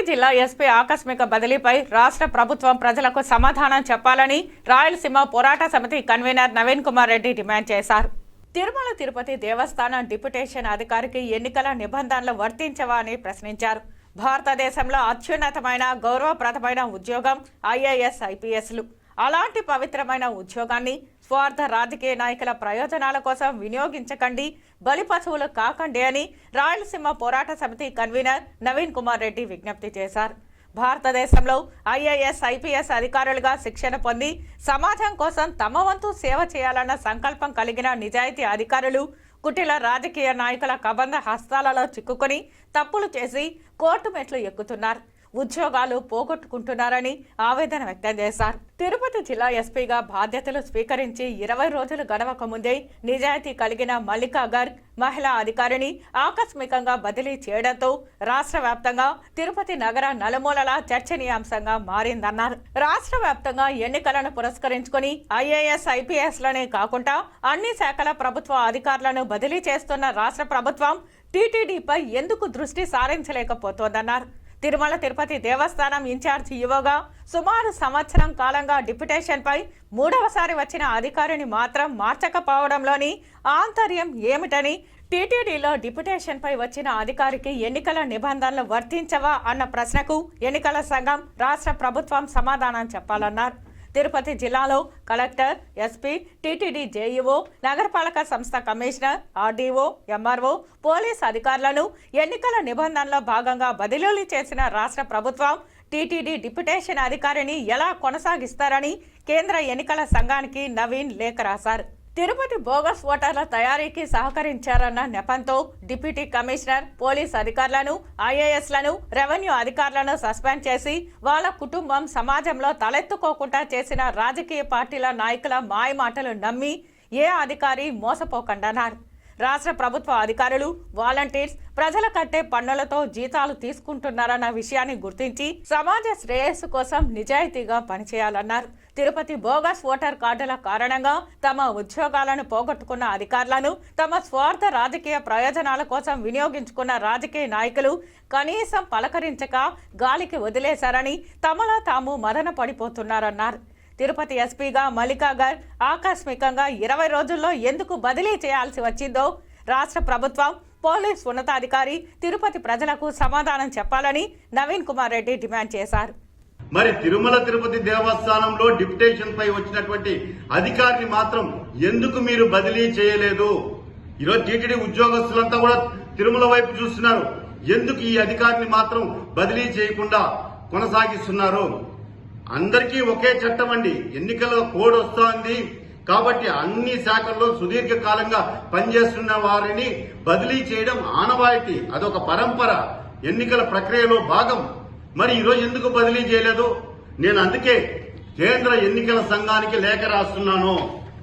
తిరుపతి జిల్లా ఎస్పీ ఆకస్మిక బదిలీపై రాష్ట్ర ప్రభుత్వం ప్రజలకు సమాధానం చెప్పాలని రాయలసీమ పోరాట సమితి కన్వీనర్ నవీన్ కుమార్ రెడ్డి డిమాండ్ చేశారు. తిరుమల తిరుపతి దేవస్థానం డిప్యుటేషన్ అధికారికి ఎన్నికల నిబంధనలు వర్తించవా అని ప్రశ్నించారు. భారతదేశంలో అత్యున్నతమైన గౌరవప్రదమైన ఉద్యోగం ఐఏఎస్ ఐపీఎస్లు. అలాంటి పవిత్రమైన ఉద్యోగాన్ని స్వార్థ రాజకీయ నాయకుల ప్రయోజనాల కోసం వినియోగించకండి బలి పశువులు కాకండి అని రాయలసీమ పోరాట సమితి కన్వీనర్ నవీన్ కుమార్ రెడ్డి విజ్ఞప్తి చేశారు. భారతదేశంలో ఐఏఎస్ ఐపీఎస్ అధికారులుగా శిక్షణ పొంది సమాజం కోసం తమ వంతు సేవ చేయాలన్న సంకల్పం కలిగిన నిజాయితీ అధికారులు కుటిల రాజకీయ నాయకుల కబంధ హస్తాలలో చిక్కుకొని తప్పులు చేసి కోర్టు మెట్లు ఎక్కుతున్నారు. ఉద్యోగాలు పోగొట్టుకుంటున్నారని ఆవేదన వ్యక్తం చేశారు. తిరుపతి జిల్లా ఎస్పీగా బాధ్యతలు స్వీకరించి ఇరవై రోజులు గడవక ముందే నిజాయితీ కలిగిన మల్లికా గర్గ్ మహిళా అధికారిని ఆకస్మికంగా బదిలీ చేయడంతో రాష్ట్ర వ్యాప్తంగా తిరుపతి నగర నలుమూలలా చర్చనీయాంశంగా మారిందన్నారు. రాష్ట్ర వ్యాప్తంగా ఎన్నికలను పురస్కరించుకొని ఐఏఎస్ ఐపీఎస్లనే కాకుండా అన్ని శాఖల ప్రభుత్వ అధికారులను బదిలీ చేస్తున్న రాష్ట్ర ప్రభుత్వం టీటీడీపై ఎందుకు దృష్టి సారించలేకపోతోందన్నారు. తిరుమల తిరుపతి దేవస్థానం ఇన్ఛార్జ్ యువగా సుమారు సంవత్సరం కాలంగా డిప్యుటేషన్పై మూడవసారి వచ్చిన అధికారిని మాత్రం మార్చకపోవడంలోని ఆంతర్యం ఏమిటని టీటీడీలో డిప్యుటేషన్పై వచ్చిన అధికారికి ఎన్నికల నిబంధనలు వర్తించవా అన్న ప్రశ్నకు ఎన్నికల సంఘం రాష్ట్ర ప్రభుత్వం సమాధానం చెప్పాలన్నారు. తిరుపతి జిల్లాలో కలెక్టర్ ఎస్పీ టీటీడీ జేఈఓ నగరపాలక సంస్థ కమిషనర్ ఆర్డీఓ ఎంఆర్ఓ పోలీస్ అధికారులను ఎన్నికల నిబంధనలో భాగంగా బదిలీలు చేసిన రాష్ట్ర ప్రభుత్వం టీటీడీ డిప్యుటేషన్ అధికారిని ఎలా కొనసాగిస్తారని కేంద్ర ఎన్నికల సంఘానికి నవీన్ లేఖ రాశారు. తిరుపతి బోగస్ ఓటర్ల తయారీకి సహకరించారన్న నెపంతో డిప్యూటీ కమిషనర్ పోలీస్ అధికారులను ఐఏఎస్లను రెవెన్యూ అధికారులను సస్పెండ్ చేసి వాళ్ళ కుటుంబం సమాజంలో తలెత్తుకోకుండా చేసిన రాజకీయ పార్టీల నాయకుల మాయమాటలు నమ్మి ఏ అధికారి మోసపోకండన్నారు. రాష్ట్ర ప్రభుత్వ అధికారులు వాలంటీర్స్ ప్రజల కట్టే పన్నులతో జీతాలు తీసుకుంటున్నారన్న విషయాన్ని గుర్తించి సమాజ శ్రేయస్సు కోసం నిజాయితీగా పనిచేయాలన్నారు. తిరుపతి బోగస్ ఓటర్ కార్డుల కారణంగా తమ ఉద్యోగాలను పోగొట్టుకున్న అధికారులను తమ స్వార్థ రాజకీయ ప్రయోజనాల కోసం వినియోగించుకున్న రాజకీయ నాయకులు కనీసం పలకరించక గాలికి వదిలేశారని తమలో తాము మదన పడిపోతున్నారన్నారు. తిరుపతి ఎస్పీగా మల్లికా ఆకస్మికంగా ఇరవై రోజుల్లో ఎందుకు బదిలీ చేయాల్సి వచ్చిందో రాష్ట్ర ప్రభుత్వం పోలీస్ ఉన్నతాధికారి తిరుపతి ప్రజలకు సమాధానం చెప్పాలని నవీన్ కుమార్ రెడ్డి డిమాండ్ చేశారు. మరి తిరుమల తిరుపతి దేవస్థానంలో డిప్యుటేషన్ పై వచ్చినటువంటి అధికారిని మాత్రం ఎందుకు మీరు బదిలీ చేయలేదు? ఈరోజు టీటీడీ ఉద్యోగస్తులంతా కూడా తిరుమల వైపు చూస్తున్నారు. ఎందుకు ఈ అధికారిని మాత్రం బదిలీ చేయకుండా కొనసాగిస్తున్నారు? అందరికీ ఒకే చట్టం అండి ఎన్నికల కోడ్ వస్తోంది. కాబట్టి అన్ని శాఖల్లో సుదీర్ఘ కాలంగా పనిచేస్తున్న వారిని బదిలీ చేయడం ఆనవాయితీ. అదొక పరంపర. ఎన్నికల ప్రక్రియలో భాగం. మరి ఈరోజు ఎందుకు బదిలీ చేయలేదు? నేను అందుకే కేంద్ర ఎన్నికల సంఘానికి లేఖ రాస్తున్నాను.